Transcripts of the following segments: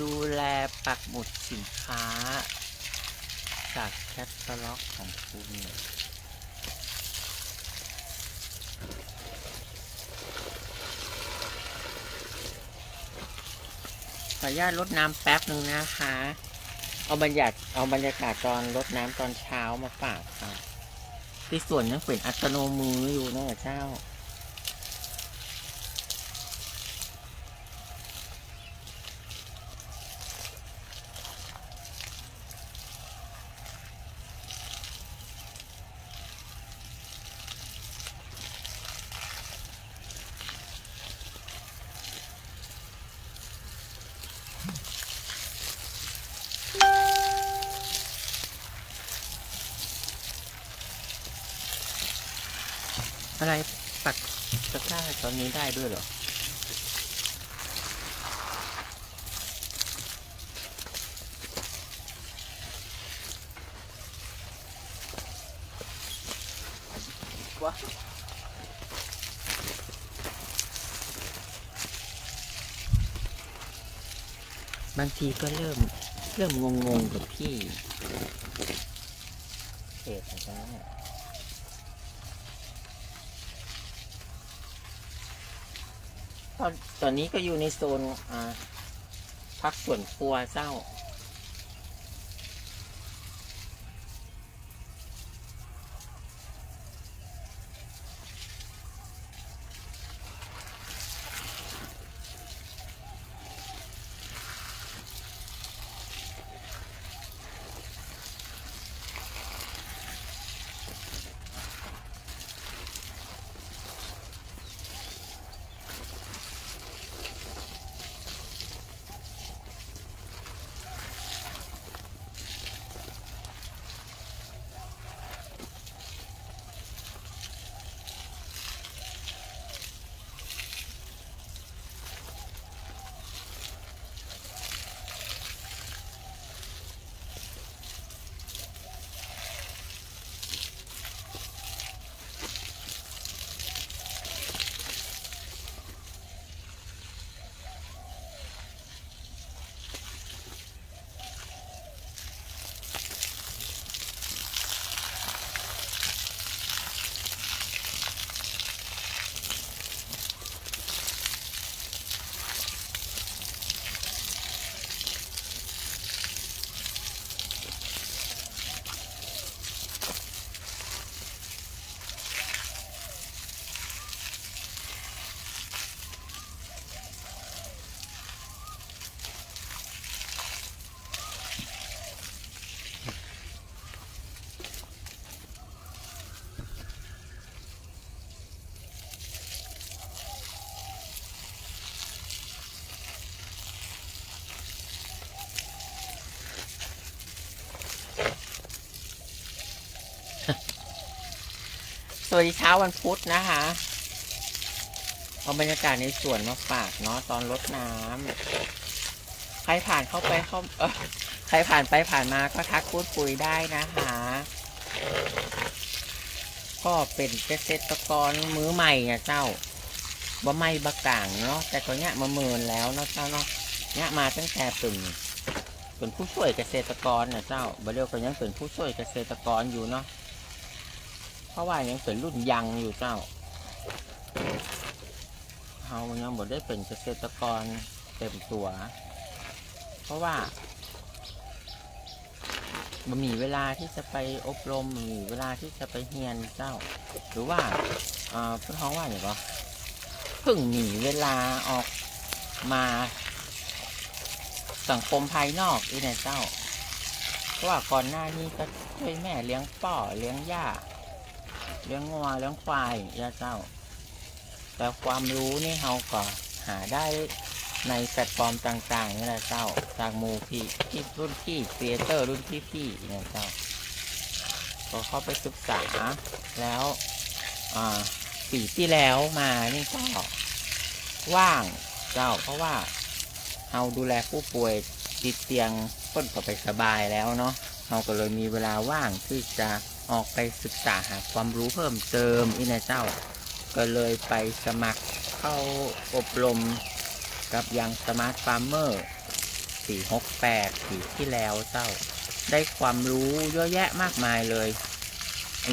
ดูแลปักหมุดสินค้า จากแคตตาล็อกของคุณขออนุญาตลดน้ำแป๊บหนึ่งนะคะ เอาบรรยากาศเอาบรรยากาศตอนรดน้ำตอนเช้ามาฝากค่ะ ที่ส่วนยังเป็นอัตโนมืออยู่นะเจ้า อะไรปักตะกร้าตอนนี้ได้ด้วยเหรอวะบางทีก็เริ่ม เริ่มงงๆกับพี่เพจอะไรเนี่ย ตอนตอนนี้ก็อยู่ในโซนอ่าพักส่วนครัวเจ้า วัสดีเช้าวันพุธนะคะเอาบรรยากาศในสวนมาฝากเนาะตอนรดน้ำใครผ่านเข้าไปเข้าเออใครผ่านไปผ่านมาก็ทักพูดคุยได้นะคะ ก็เป็นเกษตรกรมือใหม่อะเจ้าบ่ไม่บะก่างเนาะแต่ก็เนี้ยมาเมินแล้วเนาะเจ้าเนาะเนี้ยมาตั้งแต่เป็นเป็นผู้ช่วยเกษตรกรเนะเจ้าบ่เรียกก็ยังเป็นผู้ช่วยเกษตรกรอยู่เนาะ เพราะว่ายังเป็นรุ่นยังอยู่เจ้าเรายังบ่ได้เป็นเกษตรกรเต็มตัว เพราะว่ามันมีเวลาที่จะไปอบรมมันมีเวลาที่จะไปเรียนเจ้า หรือว่าเอ่อพื่อนท้องว่าอย่างไรเพิ่งมีเวลาออกมาสังคมภายนอกอีนี่ยเจ้า เพราะว่าก่อนหน้านี้ก็ช่วยแม่เลี้ยงป่อเลี้ยงย่า เลี้ยงงัวเลี้ยงควายย่าเจ้า แต่ความรู้นี่เราก็หาได้ในแพลตฟอร์มต่างๆนี่แหละเจ้าจากมูพี่ที่รุ่นพี่ครีเอเตอร์รุ่นพี่พี่ๆเนี่ยเจ้าก็เข้าไปศึกษาแล้วปีที่แล้วมานี่ก็ว่างเจ้า เพราะว่าเราดูแลผู้ป่วยติดเตียงพ้นก็ไปสบายแล้วเนาะเราก็เลยมีเวลาว่างที่จะ ออกไปศึกษาหาความรู้เพิ่มเติมอีนะเจ้า ก็เลยไปสมัครเข้าอบรมกับยังสมาร์ทฟาร์มเมอร์ปีหกแปดปีที่แล้วเจ้า ได้ความรู้เยอะแยะมากมายเลย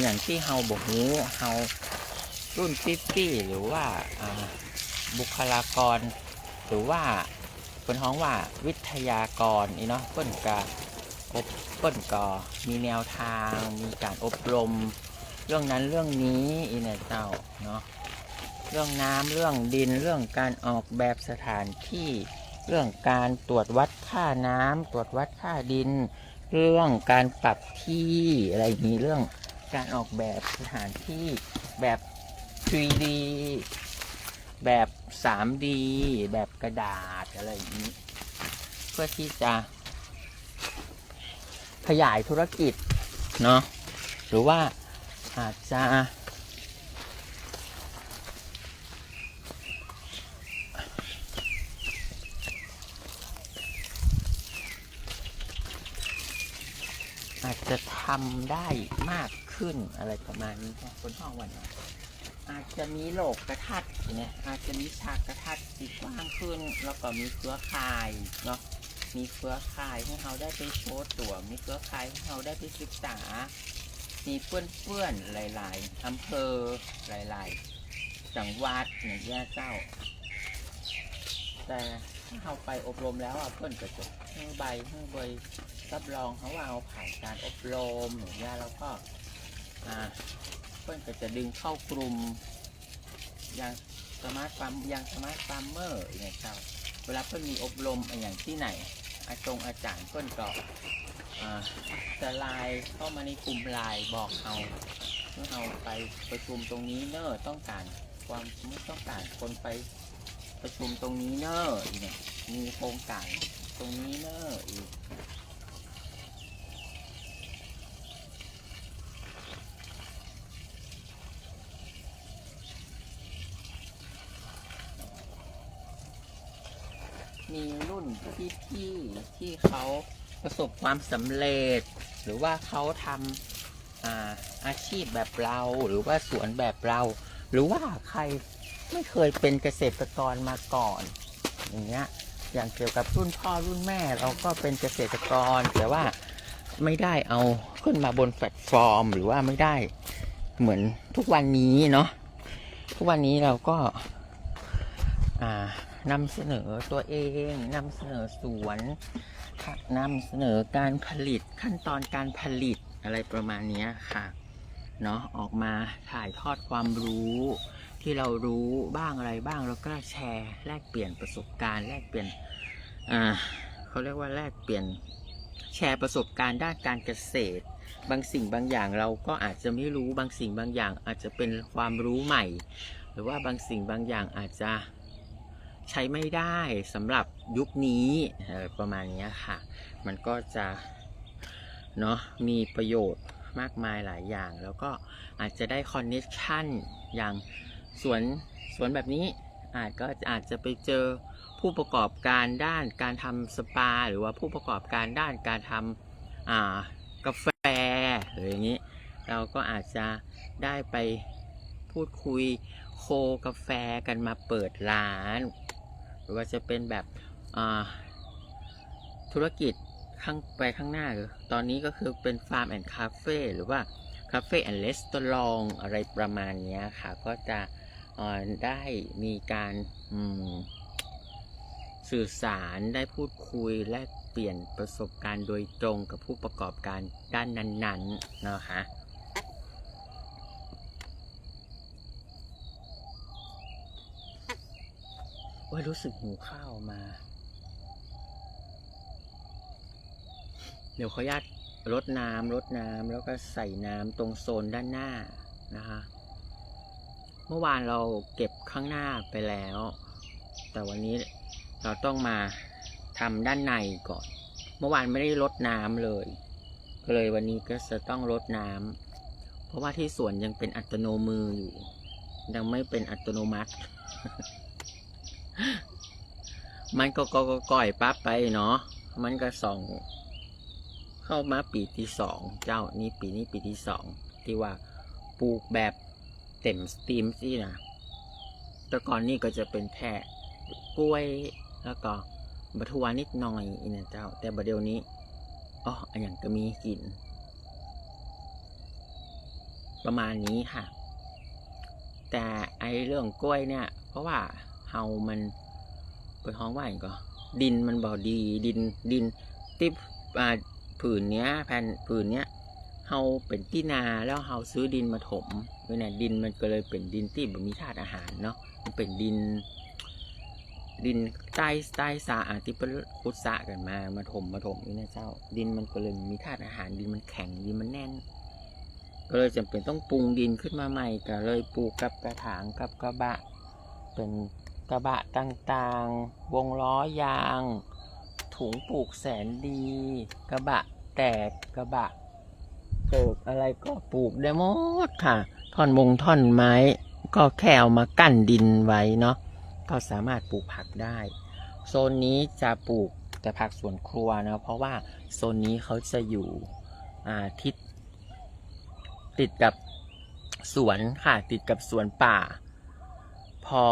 อย่างที่เฮาบอกหูเฮารุ่นฟิฟตี้หรือว่าบุคลากร หรือว่าเป็นห้องว่าวิทยากรนี่เนาะเปิ้นกา บเปิ้นก็มีแนวทาง มีการอบรม เรื่องนั้นเรื่องนี้อีเนี่ยเจ้าเนาะเรื่องน้ำเรื่องดินเรื่องการออกแบบสถานที่ เรื่องการตรวจวัดค่าน้ำตรวจวัดค่าดิน เรื่องการปรับที่อะไรอย่างนี้เรื่องการออกแบบสถานที่แบบ 3D แบบ 3D แบบกระดาษอะไรอย่างนี้ เพื่อที่จะ ขยายธุรกิจเนาะหรือว่าอาจจะอาจจะทำได้มากขึ้นอะไรประมาณนี้คนห้องวันนี้อาจจะมีโลกกระทัดเนี่ยอาจจะมีฉากกระทัดที่กว้างขึ้น แล้วก็มีเครือข่ายเนาะ มีเครือข่ายให้เราได้ไปโชว์ตัว มีเครือข่ายให้เราได้ไปศึกษา มีเพื่อนๆหลาย ๆอำเภอหลาย ๆ จังหวัดอย่างเงี้ยเจ้า แต่ถ้าเราไปอบรมแล้วอะเพื่อนก็จะให้ใบให้ใบรับรองเขาว่าเราผ่านการอบรมอย่างเงี้ยแล้วก็อ่าเพื่อนก็จะดึงเข้ากลุ่มอย่างสมาร์ทฟาร์มอย่างสมาร์ทฟาร์มเมอร์อย่างเงี้ยเจ้า เวลาเพื่อนมีอบรมอย่างที่ไหน อาจงอาจารย์เพื่อนก็อ่าจะไลน์เข้ามาในกลุ่มไลน์บอกเอาเมื่อเอาไปประชุมตรงนี้เนอะต้องการความไม่ต้องการคนไปประชุมตรงนี้เนอะอีกเนี่ยมีโครงการตรงนี้เนอะอีกมี รุ่นพี่พี่ที่เขาประสบความสำเร็จ หรือว่าเขาทำอาอาชีพแบบเราหรือว่าสวนแบบเรา หรือว่าใครไม่เคยเป็นเกษตรกรมาก่อน อย่างเงี้ยอย่างเกี่ยวกับรุ่นพ่อรุ่นแม่เราก็เป็นเกษตรกรแต่ว่าไม่ได้เอาขึ้นมาบนแพลตฟอร์ม หรือว่าไม่ได้เหมือนทุกวันนี้เนาะทุกวันนี้เราก็ นำเสนอตัวเองนำเสนอสวนนำเสนอการผลิตขั้นตอนการผลิตอะไรประมาณนี้ค่ะเนาะออกมาถ่ายทอดความรู้ที่เรารู้บ้างอะไรบ้างแล้วก็แชร์ แลกเปลี่ยนประสบการณ์แลกเปลี่ยนอ่าเขาเรียกว่าแลกเปลี่ยนแชร์ประสบการณ์ด้านการเกษตร บางสิ่งบางอย่างเราก็อาจจะไม่รู้บางสิ่งบางอย่างอาจจะเป็นความรู้ใหม่ หรือว่าบางสิ่งบางอย่างอาจจะ ใช้ไม่ได้สำหรับยุคนี้ประมาณนี้ค่ะ มันก็จะเนาะมีประโยชน์มากมายหลายอย่าง แล้วก็อาจจะได้คอนเนคชั่นอย่างสวนสวนแบบนี้อาจก็อาจจะไปเจอผู้ประกอบการด้านการทำสปา หรือว่าผู้ประกอบการด้านการทำกาแฟหรืออย่างนี้ เราก็อาจจะได้ไปพูดคุยโคกาแฟกันมาเปิดร้าน หรือว่าจะเป็นแบบธุรกิจข้างไปข้างหน้าคือตอนนี้ก็คือเป็นฟาร์มแอนด์คาเฟ่หรือว่าคาเฟ่แอนด์เลสตอลองอะไรประมาณนี้ค่ะ ก็จะได้มีการสื่อสารได้พูดคุยแลกเปลี่ยนประสบการณ์โดยตรงกับผู้ประกอบการด้านนั้นๆนะคะ ว่ารู้สึกหิวข้าวมา เดี๋ยวขออนุญาตรดน้ำรดน้ำแล้วก็ใส่น้ำตรงโซนด้านหน้านะคะเมื่อวานเราเก็บข้างหน้าไปแล้ว แต่วันนี้เราต้องมาทำด้านในก่อน เมื่อวานไม่ได้รดน้ำเลย ก็เลยวันนี้ก็จะต้องรดน้ำเพราะว่าที่สวนยังเป็นอัตโนมืออยู่ ยังไม่เป็นอัตโนมัติ มันก็ก็ก็ก่อยปั๊บไปเนาะ มันก็ส่องเข้ามาปีที่สองเจ้านี่ปีนี้ปีที่สองที่ว่าปลูกแบบเต็มสตรีมสินะแต่ก่อนนี่ก็จะเป็นแพะกล้วยแล้วก็บัทัวนิดหน่อยอีนะเจ้า แต่บัดเดี๋ยวนี้อ๋ออันอย่างก็มีกิน ประมาณนี้ค่ะ แต่ไอเรื่องกล้วยเนี่ย เพราะว่าามันเป็นห้องว่าอย่างก็ ดินมันบ่ดีดินดินที่อ่าผืนเนี้ยแผ่นผืนเนี้ยเฮาเป็นที่นาแล้วเฮาซื้อดินมาถมเนี่ยดินมันก็เลยเป็นดินที่บ่มีธาตุอาหารเนาะมันเป็นดิน ดินใต้ใต้สระอะที่เป็นขุดสะกันมามาถมมาถมนี่นะเจ้า ดินมันก็เลยมีธาตุอาหารดินมันแข็งดินมันแน่น ก็เลยจำเป็นต้องปรุงดินขึ้นมาใหม่ก็เลยปลูกกับกระถางกับกระบะ เป็น กระบะต่างๆ วงล้อยาง ถุงปลูกแสนดี กระบะแตกกระบะเกิดอะไรก็ปลูกได้หมดค่ะ ท่อนมงท่อนไม้ ก็แค่เอามากั้นดินไว้เนาะ ก็สามารถปลูกผักได้ โซนนี้จะปลูกแต่ผักสวนครัวนะ เพราะว่าโซนนี้เขาจะอยู่อาทิศติดกับสวนค่ะ ติดกับสวนป่า พอ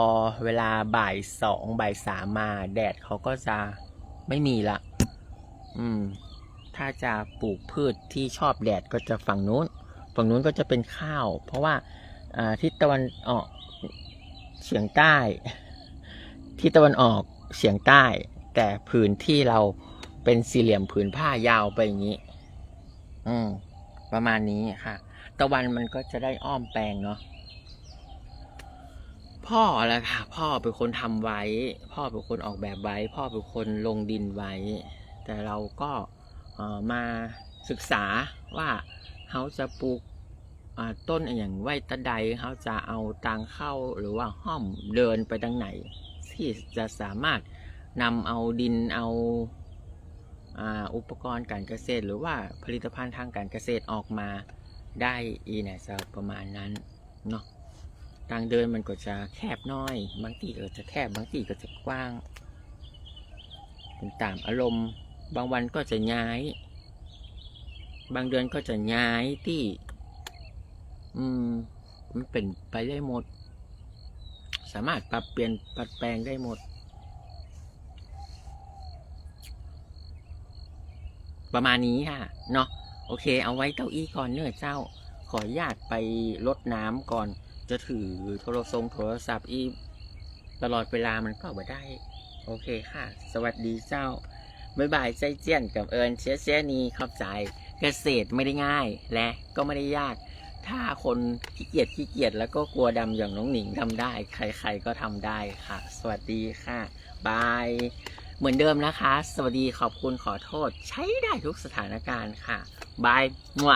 เวลาบ่ายสองบ่ายสามมาแดดเขาก็จะไม่มีละ อืม ถ้าจะปลูกพืชที่ชอบแดดก็จะฝั่งนู้น ฝั่งนู้นก็จะเป็นข้าว เพราะว่าอ่าทิศตะวันออกเฉียงใต้ ทิศตะวันออกเฉียงใต้ แต่ผืนที่เราเป็นสี่เหลี่ยมผืนผ้ายาวไปอย่างนี้ อืม ประมาณนี้ค่ะ ตะวันมันก็จะได้อ้อมแปลงเนาะ พ่อแหละค่ะ พ่อเป็นคนทำไว้ พ่อเป็นคนออกแบบไว้ พ่อเป็นคนลงดินไว้ แต่เราก็มาศึกษาว่าเขาจะปลูกต้นอย่างไว้ตะใดเขาจะเอาทางเข้าหรือว่าห้อมเดินไปทางไหน ที่จะสามารถนำเอาดินเอาอุปกรณ์การเกษตร หรือว่าผลิตภัณฑ์ทางการเกษตรออกมาได้อีเนี่ยประมาณนั้นเนาะ ทางเดินมันก็จะแคบน้อย บางทีก็จะแคบบางทีก็จะกว้างเป็นตามอารมณ์ บางวันก็จะย้าย บางเดือนก็จะย้ายที่ อืม มันเป็นไปได้หมด สามารถปรับเปลี่ยนปรับแปลงได้หมด ประมาณนี้ค่ะ เนาะโอเค เอาไว้เก้าอี้ก่อนเนื้อเจ้า ขออนุญาตไปรดน้ำก่อน จะถือโทรศัพท์โทรศัพท์อีตลอดเวลามันก็บ่ได้ โอเคค่ะ สวัสดีเจ้าบ๊ายบายใจเจียนกับเอิญเชียเชียนีขอบใจเกษตรไม่ได้ง่าย และก็ไม่ได้ยาก ถ้าคนขี้เกียจขี้เกียจแล้วก็กลัวดำอย่างน้องหนิงทำได้ ใครๆก็ทำได้ค่ะ สวัสดีค่ะบายเหมือนเดิมนะคะ สวัสดีขอบคุณขอโทษ ใช้ได้ทุกสถานการณ์ค่ะบายมั่ว